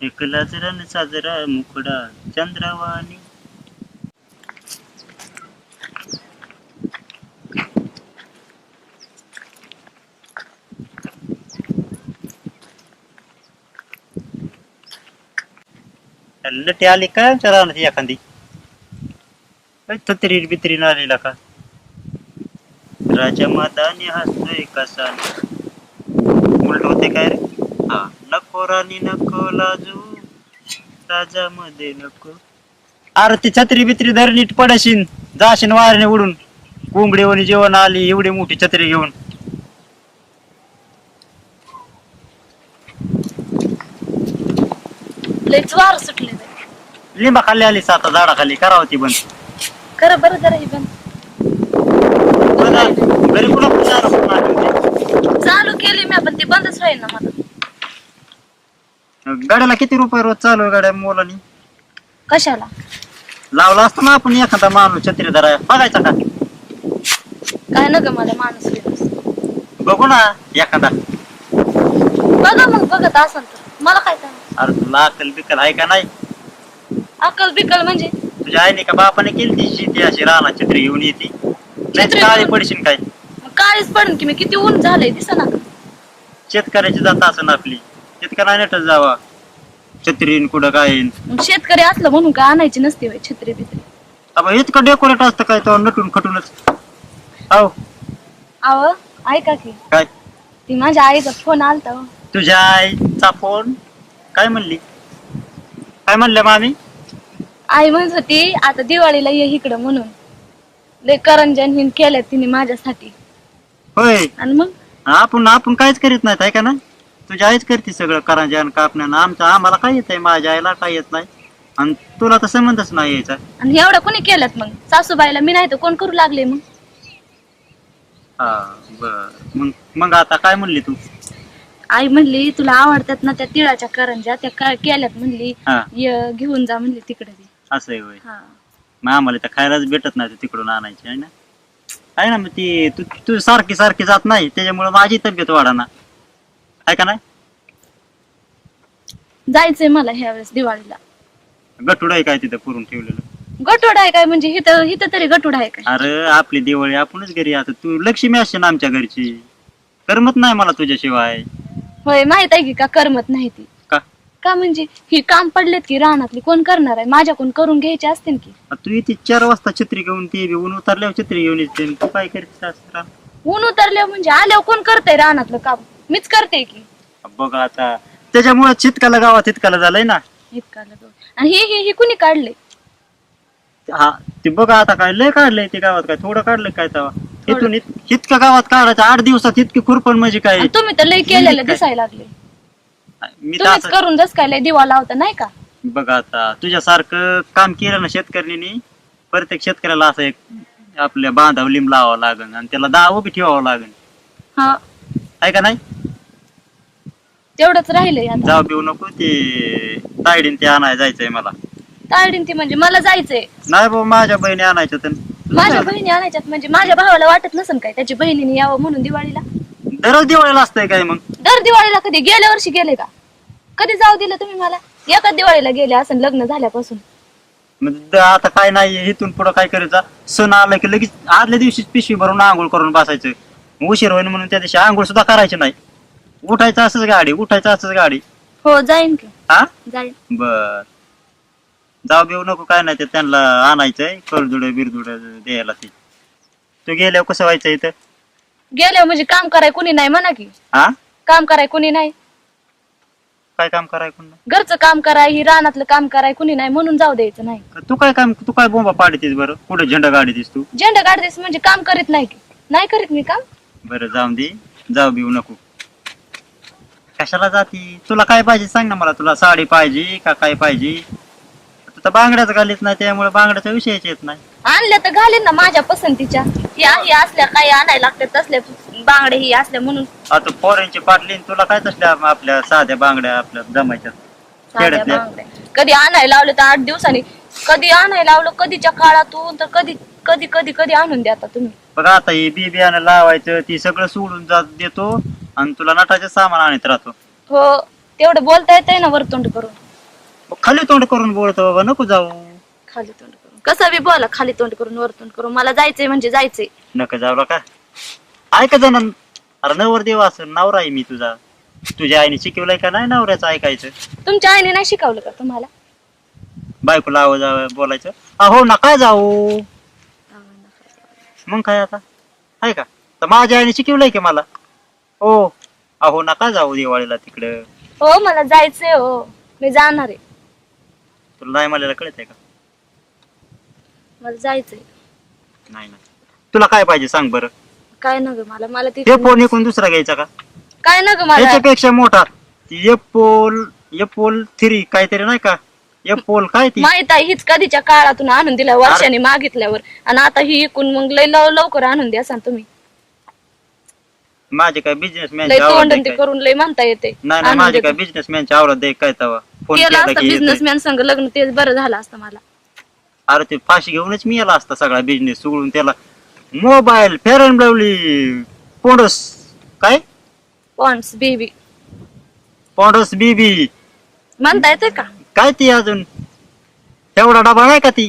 एक जरा न साजरा मुखडा चंद्रवाणी. लटी आले काय आमच्या रानात एखादी. तत्री बित्रीन आलेला का? राजा मादानी हसतोय कसा? उलट होते काय रे? हा. राणी नको लाजू. राजा मध्ये नको. अरे ती छत्री बित्री धर नीट पडाशीन. जाशीन वाऱ्याने उडून. कोंबडीवणी जेवण आली एवढी मोठी छत्री घेऊन. लयच वार सुटले बाई. लिंबा खाली आली साता झाडाखाली करावं ती बंद. खरं बरं जरा ही बंद. घरी कुणा? चालू केली मी पण ती बंदच होईल ना मला. गाड्याला किती रुपये रोज चालू आहे गाड्या मुलांनी? कशाला? लावला असतो ना आपण एखादा माणूस छत्री धराय बघायचा का? काय न ग मला माणूस बिनूस. बघू ना एखादा. बघा मग बघत असाल तर. मला काय अरे तुला अकल बिकल आहे का नाही? अकल बिकल म्हणजे? तुझ्या आईने का बापाने केली ती शेती अशी राणा छत्री घेऊन येते? नाही छत्री काळी घेऊन? पडशील काय? मग काळीच पडन की मी किती ऊन झालंय दिसा ना शेतकऱ्याची जात असं आपली. शेतकऱ्या नेटच जावा. छत्रीन कुठं काय येईन. मग शेतकरी असलं म्हणून काय आणायची नसते होय छत्री बित्री. अब इतकं डेकोरेट असतं काय तो नटून खटूनच? हो आव ऐका की काय? ती माझ्या आईचा फोन आलता हो. तुझ्या आईचा फोन काय म्हणली? काय म्हणल्या मामी? आई म्हणत होती आता दिवाळीला ये इकडं म्हणून. लय करंजन हिन केल्यात तिने माझ्यासाठी. होय. आणि मग? आपण आपण काहीच करीत नाही आहे का ना? तुझ्या आईच करते सगळं करांजन कापण्यानं आमचं आम्हाला काय येत आहे माझ्या आईला काय येत नाही. आणि तुला तर संबंधच नाही यायचा. आणि एवढं कोणी केल्यात मग? सासूबाईला मी नाही तर कोण करू लागले मग? हा बर. मग मग आता काय म्हणली तू? आई म्हणली तुला आवडतात ना त्या तिळाच्या करंज्या त्या का- केल्यात म्हणली. हा. ये घेऊन जा म्हणली तिकडे ती असं आहे होय. हा. मग आम्हाला तर खायलाच भेटत नाही ते तिकडून आणायची आहे ना? आहे ना मग ती तू तू सारखी सारखी जात नाही त्याच्यामुळे माझी तब्येत वाढाना आहे का नाही? जायचंय मला ह्या वेळेस दिवाळीला. गटूड आहे काय तिथं पुरून ठेवलेलं? गटोड आहे काय? म्हणजे हिथं हिथं तरी गटोड आहे काय? अरे आपली दिवाळी आपणच घरी आता तू लक्ष्मी असते ना आमच्या घरची. करमत नाही मला तुझ्याशिवाय. होय माहीत आहे की का? करमत नाही ती. का? का म्हणजे? ही काम पडलेत की रानातली कोण करणार आहे? माझ्याकडून करून घ्यायचे असतील की? आ, तू इथे चार वाजता छत्री घेऊन ती बी ऊन उतरल्यावर छत्री घेऊन येते. तू काय करते सासरा ऊन उतरल्यावर म्हणजे आल्यावर कोण करतंय रानातलं काम? मीच करते की. बघ आता त्याच्यामुळे चितकाला गावात इतकाला झालंय ना. इतका लगवून. आणि हे हे हे कुणी काढले हा ते बघा आता काय लय काढलंय ते गावात काय थोडं काढलंय काय तेव्हा. इथून इत- इतकं गावात काढायचं आठ दिवसात इतकी खुरपण म्हणजे काय? आणि तुम्ही तर लय केलेलं काय? दिसायला लागले. मी तर तुम्हीच असं करून जस काय लय दिवा लावता नाही का? बघ आता तुझ्यासारखं काम केलं ना शेतकऱ्यांनी प्रत्येक शेतकऱ्याला असं एक आपल्या बांधाव लिंब लावावं लागन आणि त्याला दाव उभी ठेवावं लागन. हा. आहे का नाही? तेवढंच राहिलंय आता. जाऊ बिऊ नको ते तायडीन ते आणाय जायचंय मला. तायडीन ती म्हणजे मला जायचंय. नाही बाबा माझ्या बहिणी आणायचं तर. माझ्या बहिणी आणायच्यात म्हणजे माझ्या भावाला वाटत नसन काय त्याची बहिणीने यावं म्हणून दिवाळीला? दररोज दिवाळीला असतंय काय मग? दर दिवाळीला कधी गेल्या वर्षी गेले का? कधी जाऊ दिलं तुम्ही मला? एकाच दिवाळीला गेले असं लग्न झाल्यापासून. मग द- आता काय नाही इथून पुढं काय करायचं सण आला की लगेच आदल्या दिवशीच पिशवी भरून आंघोळ करून बसायचं. उशीर होईल म्हणून त्या दिवशी आंघोळ सुद्धा करायची नाही. उठायचं असंच गाडी उठायचं असंच गाडी. हो जाईन की. हा? जाईन. बर. जाऊ बिऊ नको काय नाही ते त्यांना आणायचंय करजुड बिरजुड द्यायला ते. तू गेल्यावर कसं व्हायचं इथं? गेल्यावर म्हणजे काम कराय कुणी नाही म्हणा की. हा? काम कराय कुणी नाही. काय काम कराय कोण? घरचं काम कराय ही रानातलं काम कराय कुणी नाही म्हणून जाऊ द्यायचं नाही. तू काय काम तू काय बोंबा पाडतीस बरं? कुठे झेंडा गाडीतीस तू? झेंडा काढतेस म्हणजे काम करीत नाही की. नाही करीत मी काम. बरं जाऊन दे. जाऊ बिऊ नको. कशाला जाती? तुला काय पाहिजे? सांग ना मला. तुला साडी पाहिजे का काय पाहिजे? तू तर बांगड्याच घालीत नाही त्यामुळे बांगड्याचा विषयच येत नाही. आणल्या तर घालीन ना माझ्या पसंतीच्या. ही असल्या काही आणायला लागतात तसल्या बांगडे ही असल्या म्हणून. आता पोऱ्यांची पाटलीन तुला काय तसल्या आपल्या साध्या बांगड्या आपल्या जमायच्या? साध्या खेड्यातल्या? बांगड्या. कधी आणायला लावलं तर आठ दिवसांनी. कधी आणायला लावलं कधीच्या काळातून तर कधी कधी कधी कधी आणून द्या आता तुम्ही. बघा आता ही बी बियाणं लावायचं ती सगळं सोडून जात देतो. आणि तुला नटाचे सामान आणत राहतो. हो तेवढं बोलता येतंय ना वरतोंड करून. मग खाली तोंड करून बोलतो बाबा नको जाऊ. खाली तोंड करून. कसं बी बोला खाली तोंड करून वर तोंड करून. मला जायचंय म्हणजे जायचंय. नका जाऊ का ऐका जण अरे नवर देव असं नवरा आहे मी तुझा. तुझ्या आईने शिकवलंय का नाही नवऱ्याचं ऐकायचं? तुमच्या आईने नाही शिकवलं का तुम्हाला? बायकोला आवाज आवाज बोलायचं. अहो नका जाऊ. मग काय आता? आहे का? तर माझ्या आईने शिकवलंय की मला? हो. अहो नका जाऊ दिवाळीला तिकडं. हो मला जायचंय हो. मी जाणार आहे. तुला नाही मला कळत आहे का? मला जायचंय. नाही नाही. तुला काय पाहिजे सांग बरं. काय न ग मला मला ते तिथे फोन एकूण दुसरा घ्यायचा का? काय न ग मला? त्याच्यापेक्षा मोठा. एपोल एपोल थ्री काहीतरी नाही का? एपोल काय ती? माहीत आहे हीच कधीच्या काळातून आणून दिल्या वर्षाने मागितल्यावर. आणि आता ही इकून मग लय लव- लवकर आणून द्या सांग तुम्ही. माझे काय बिझनेसमॅन लय तोंड ते? करून लय म्हणता येते. नाही नाही माझे. काय बिझनेसमॅनची आवडत दे काय तवा? फोन केलं केला असतं की येतोय. बिझनेसमॅन संग लग्न तेच बरं झालं असतं मला. अरे ते फाशी घेऊनच मी याला असता सगळा बिझनेस सोडून त्याला. Mobile fair and lovely Pond's काय? पॉन्ड्स बेबी पोंडस बीबी म्हणता येते का? काय ती अजून? तेवढा डबा नाही का ती?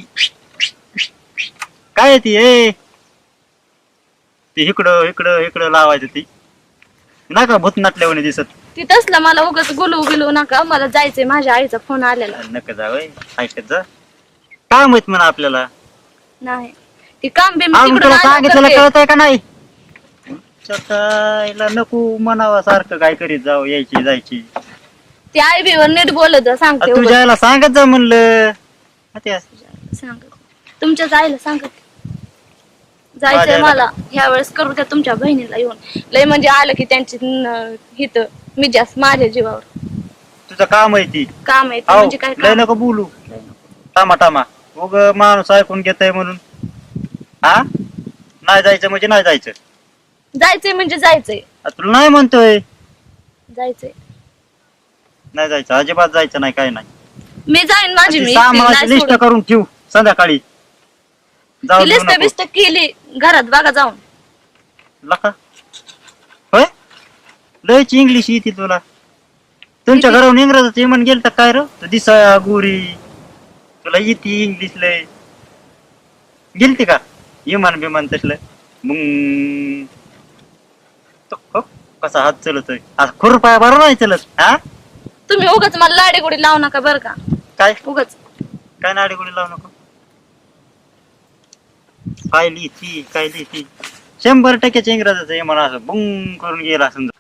काय आहे ती ए? ती इकडं इकडं इकडं लावायचं ती. नाही का भूत नाटल्यावाने दिसत. ती तसलं मला उगाच गुलू बिलू नका मला जायचंय माझ्या आईचा फोन आलेला. नका जा वय ऐकत जा. काय माहीत म्हणा आपल्याला? नाही. ती काम बी मी अजून तुला करते. आहे का नाही? नको म्हणावा सारखं काय करीत जाऊ यायची जायची. ती आई बी वर नीट बोलत जा सांगते तुझ्या उगाच. आईला सांगत जा म्हणलं. ते असं. सांगत. तुमच्याच आईला सांगत. जायचंय मला. ह्या वेळेस करू त्या तुमच्या बहिणीला येऊन. लय म्हणजे आलं की त्यांची न- हित मी जास्त माझ्या जीवावर. तुझं काम आहे ती. काम आहे ते म्हणजे काय लय काम? नको बोलू. लय नको. टामा टामा उग माणूस ऐकून घेतय म्हणून. हा नाही जायचं म्हणजे नाही जायचं. जायचंय म्हणजे जायचंय. आ, तुला नाही म्हणतोय? जायचंय. नाही जायचं. अजिबात जायचं नाही काय नाही. मी जाईन माझी मी ती एकटी, सामानाची नाही लिस्ट सोडत. करून ठेवू संध्याकाळी. जाऊ देऊ लिस्ट नको. बिस्ट केली. घरात बघा जाऊन. लका. होय? लयच इंग्लिश येते तुला. तुमच्या. घरावरून इंग्रजाचं इमान गेलं तर काय र? दिसा गोरी. तुला येते इंग्लिश लय. गेलती का? इमान बिमान तसलं. मग तो हो, कसा हात चलतोय. आज खुरपाय बरं नाही चलत हा? तुम्ही उगाच मला लाडी गोडी लावू नका बरं का. काय? उगाच. काय नाडी गुडी लावू नको? काय लिहिती काय लिहिती शंभर टक्क्याच्या इंग्रजाचं मला असं बुंग करून गेला समजा